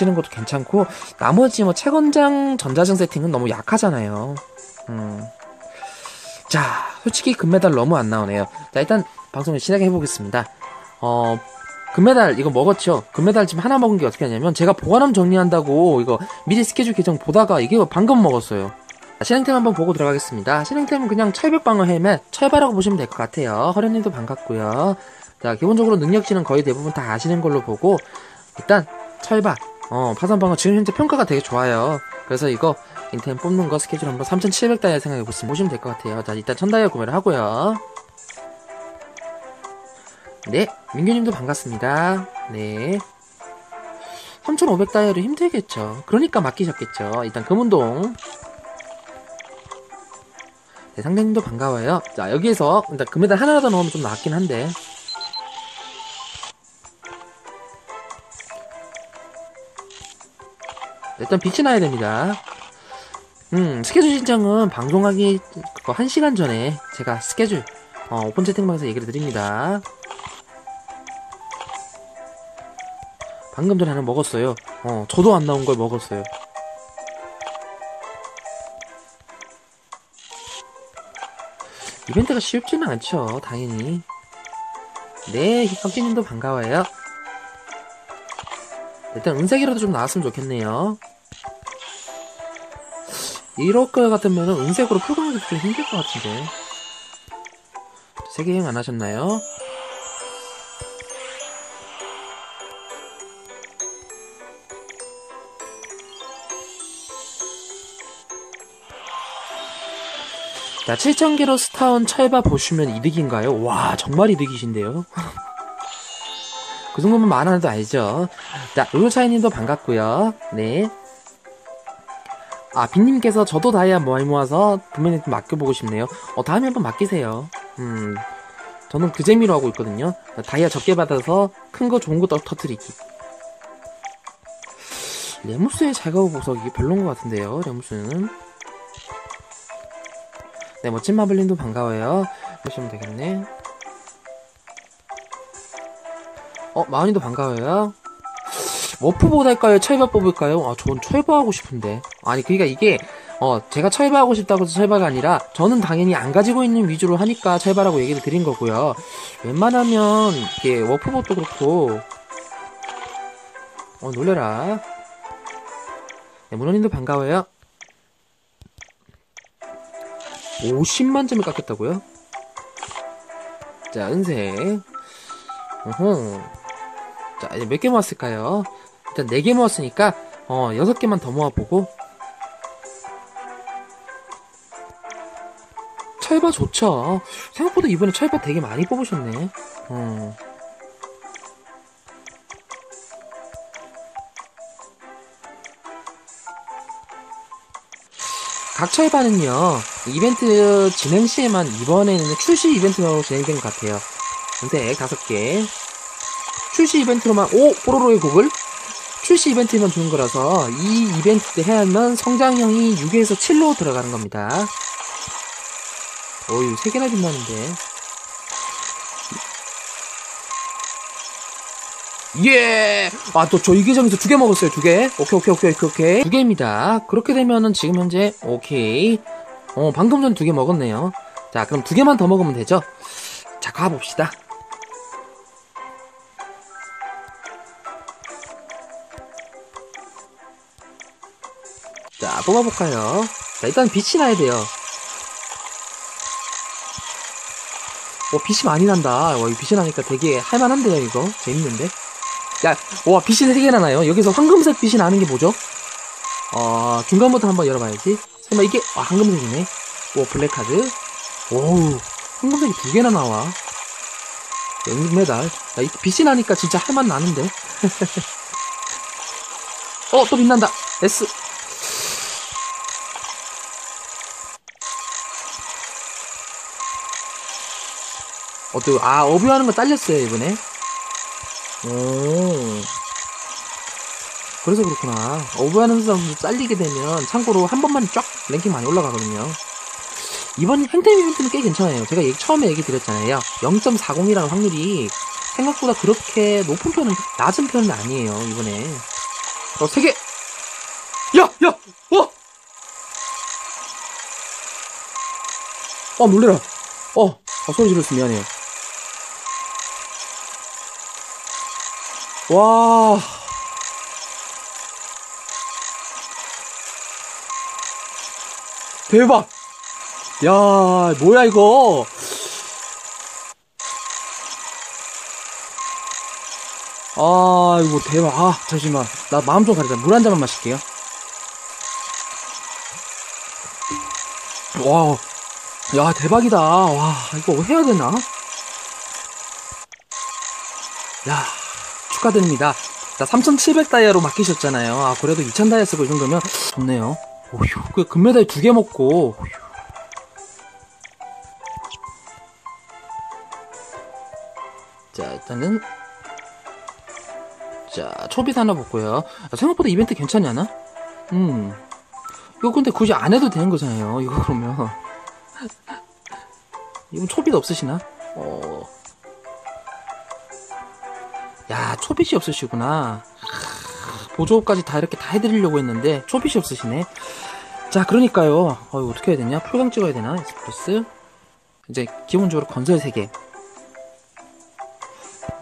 하시는 것도 괜찮고 나머지 뭐 채권장 전자증 세팅은 너무 약하잖아요. 음. 자, 솔직히 금메달 너무 안 나오네요. 자, 일단 방송을 시작해 보겠습니다. 어, 금메달 이거 먹었죠? 금메달 지금 하나 먹은 게 어떻게 하냐면 제가 보관함 정리한다고 이거 미리 스케줄 계정 보다가 이게 방금 먹었어요. 자, 실행템 한번 보고 들어가겠습니다. 실행템은 그냥 철벽방어 헬멧, 철바라고 보시면 될 것 같아요. 허련님도 반갑고요. 자, 기본적으로 능력치는 거의 대부분 다 아시는 걸로 보고 일단 철바, 어, 파산방어 지금 현재 평가가 되게 좋아요. 그래서 이거 인템 뽑는 거 스케줄 한번 3,700다이아 생각해 보시면 될 것 같아요. 자, 일단 1000다이아 구매를 하고요. 네, 민규님도 반갑습니다. 네. 3,500 다이아로 힘들겠죠. 그러니까 맡기셨겠죠. 일단 금운동. 네, 상대님도 반가워요. 자, 여기에서 일단 금메달 하나라도 넣으면 좀 낫긴 한데. 일단 빛이 나야 됩니다. 음, 스케줄 신청은 방송하기 그거 1시간 전에 제가 스케줄 어, 오픈 채팅방에서 얘기를 드립니다. 방금 전에 하나 먹었어요. 어, 저도 안 나온 걸 먹었어요. 이벤트가 쉽지는 않죠, 당연히. 네, 힙합진님도 반가워요. 일단 은색이라도 좀 나왔으면 좋겠네요. 이럴 것 같으면 은색으로 가기도 좀 힘들 것 같은데. 세계여행 안 하셨나요? 자, 7000개로 스타운 철바 보시면 이득인가요? 와, 정말 이득이신데요? 그 정도면 만원 해도 알죠? 자, 룰루차이님도 반갑고요 네. 아, 빈님께서 저도 다이아 많이 모아서 부모님 좀 맡겨보고 싶네요. 어, 다음에 한번 맡기세요. 음, 저는 그 재미로 하고 있거든요. 다이아 적게 받아서 큰 거 좋은 거 터트리기. 레무스의 자가우 보석이 별론 것 같은데요, 레무스는. 네, 멋진 마블님도 반가워요. 보시면 되겠네. 어, 마흔이도 반가워요. 워프보다 할까요? 철바 뽑을까요? 아, 전 철바 하고 싶은데. 아니, 그니까 이게, 어, 제가 철바 하고 싶다고 해서 철바가 아니라, 저는 당연히 안 가지고 있는 위주로 하니까 철바라고 얘기를 드린 거고요. 웬만하면, 이게, 워프보도 그렇고, 어, 놀래라. 네, 문원님도 반가워요. 50만 점을 깎였다고요? 자, 은색. 어허. 자, 이제 몇 개 모았을까요? 일단 4개 모았으니까, 어, 6개만 더 모아보고. 철바 좋죠. 생각보다 이번에 철바 되게 많이 뽑으셨네. 어. 각 철바는요, 이벤트 진행 시에만 이번에는 출시 이벤트로 진행된 것 같아요. 근데 5개. 출시 이벤트로만, 오! 뽀로로의 곡을? 출시 이벤트만 주는 거라서 이 이벤트 때 해야만 성장형이 6에서 7로 들어가는 겁니다. 어유 3개나 빛나는데. 예! 아, 또 저 이 계정에서 두 개 먹었어요, 두 개. 오케이, 오케이, 오케이, 오케이, 오케이. 두 개입니다. 그렇게 되면은 지금 현재, 오케이. 어, 방금 전 두 개 먹었네요. 자, 그럼 두 개만 더 먹으면 되죠? 자, 가봅시다. 자, 뽑아볼까요? 자, 일단 빛이 나야 돼요. 어, 빛이 많이 난다. 와, 이 빛이 나니까 되게 할만한데요, 이거? 재밌는데? 야, 와, 빛이 3개나 나요. 여기서 황금색 빛이 나는 게 뭐죠? 어, 중간부터 한번 열어봐야지. 설마 이게, 아, 황금색이네. 오, 블랙카드. 오우, 황금색이 두 개나 나와. 연금메달. 야, 이 빛이 나니까 진짜 할만 나는데. 어, 또 빛난다. S. 어또 아 어뷰하는 거 딸렸어요 이번에 오 그래서 그렇구나 어뷰하는 사람 잘리게 되면 참고로 한 번만 쫙 랭킹 많이 올라가거든요 이번 행템 이벤트는 꽤 괜찮아요. 제가 처음에 얘기 드렸잖아요. 0.40이라는 확률이 생각보다 그렇게 높은 편은, 낮은 편은 아니에요, 이번에. 어, 세 개! 야! 야! 어! 어, 놀래라. 어, 아, 소리 질렀어. 미안해요. 와. 대박! 야, 뭐야, 이거. 아, 이거 대박. 아, 잠시만. 나 마음 좀 가리자. 물 한 잔만 마실게요. 와, 야, 대박이다. 와, 이거 해야 되나? 야, 축하드립니다. 자, 3,700 다이아로 맡기셨잖아요. 아, 그래도 2,000 다이아 쓰고 이 정도면 좋네요. 오휴, 그 금메달 두 개 먹고. 자, 일단은. 자, 초비 하나 볼고요. 아, 생각보다 이벤트 괜찮지 않아? 음. 이거 근데 굳이 안 해도 되는 거잖아요. 이거 그러면. 이분 초빗 없으시나? 어. 야, 초빗이 없으시구나. 하, 보조까지 다 이렇게 다 해드리려고 했는데, 초빗이 없으시네. 자, 그러니까요. 어, 어떻게 해야 되냐? 풀강 찍어야 되나? 에스프레스. 이제, 기본적으로 건설 3개. 자,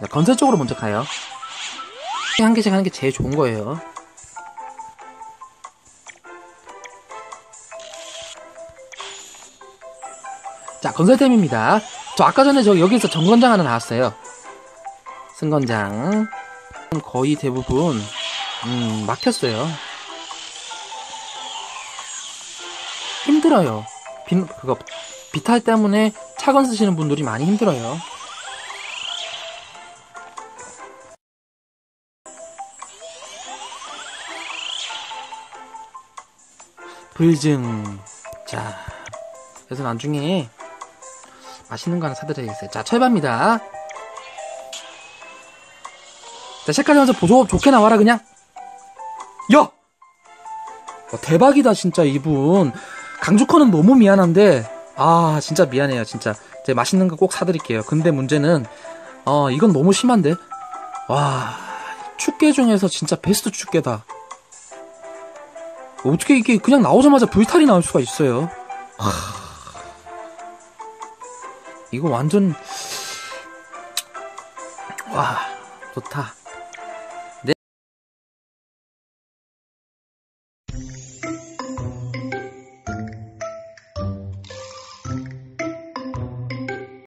건설 쪽으로 먼저 가요. 한 개씩 하는 게 제일 좋은 거예요. 자, 건설템입니다. 저 아까 전에 저 여기서 정건장 하나 나왔어요. 승건장. 거의 대부분, 음, 막혔어요. 힘들어요. 비, 그거, 비탈 때문에 차건 쓰시는 분들이 많이 힘들어요. 불증. 자, 그래서 나중에 맛있는 거 하나 사드려야겠어요. 자, 철밥입니다. 자, 색깔이 보조 좋게 나와라, 그냥. 야! 와, 대박이다, 진짜, 이분. 강주커는 너무 미안한데, 아, 진짜 미안해요, 진짜. 제가 맛있는 거 꼭 사드릴게요. 근데 문제는, 어, 이건 너무 심한데? 와, 축계 중에서 진짜 베스트 축계다. 어떻게 이게 그냥 나오자마자 불탈이 나올 수가 있어요. 하... 이거 완전 와 좋다.